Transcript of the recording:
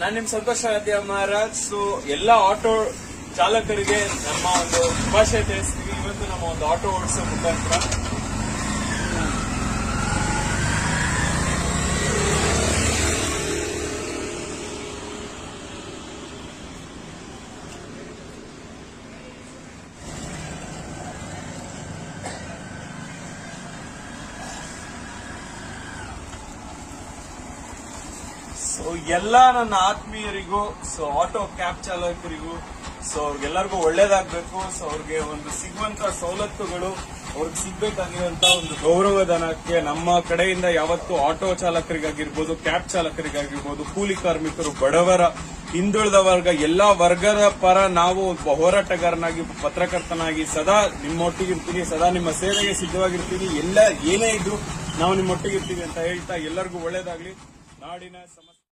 ನಾನ್ ನಿಮ್ ಸಂತೋಷ ಮಹಾರಾಜ್. ಸೊ ಎಲ್ಲಾ ಆಟೋ ಚಾಲಕರಿಗೆ ನಮ್ಮ ಒಂದು ಶುಭಾಶಯ ತಿಳಿಸ್ತೀವಿ. ಇವತ್ತು ನಮ್ಮ ಒಂದು ಆಟೋ ಓಡಿಸೋ ಮುಖಾಂತರ. ಸೊ ಎಲ್ಲ ನನ್ನ ಆತ್ಮೀಯರಿಗೂ ಸೊ ಆಟೋ ಕ್ಯಾಬ್ ಚಾಲಕರಿಗೂ ಸೊ ಅವ್ರಿಗೆಲ್ಲರಿಗೂ ಒಳ್ಳೇದಾಗಬೇಕು. ಸೊ ಅವ್ರಿಗೆ ಒಂದು ಸಿಗುವಂತ ಸವಲತ್ತುಗಳು ಅವ್ರಿಗೆ ಸಿಗ್ಬೇಕಾಗಿರುವಂತ ಒಂದು ಗೌರವಧನಕ್ಕೆ ನಮ್ಮ ಕಡೆಯಿಂದ ಯಾವತ್ತು ಆಟೋ ಚಾಲಕರಿಗಾಗಿರ್ಬೋದು ಕ್ಯಾಬ್ ಚಾಲಕರಿಗಾಗಿರ್ಬೋದು, ಕೂಲಿ ಕಾರ್ಮಿಕರು, ಬಡವರ, ಹಿಂದುಳಿದ ವರ್ಗ, ಎಲ್ಲಾ ವರ್ಗದ ಪರ ನಾವು ಒಬ್ಬ ಹೋರಾಟಗಾರನಾಗಿ, ಪತ್ರಕರ್ತನಾಗಿ ಸದಾ ನಿಮ್ಮೊಟ್ಟಿಗಿರ್ತೀನಿ ಸದಾ ನಿಮ್ಮ ಸೇವೆಗೆ ಸಿದ್ಧವಾಗಿರ್ತೀನಿ. ಎಲ್ಲ ಏನೇ ಇದ್ರು ನಾವು ನಿಮ್ಮೊಟ್ಟಿಗಿರ್ತೀವಿ ಅಂತ ಹೇಳ್ತಾ ಎಲ್ಲರಿಗೂ ಒಳ್ಳೇದಾಗ್ಲಿ. ನಾಡಿನ ಸಮಸ್ಯೆ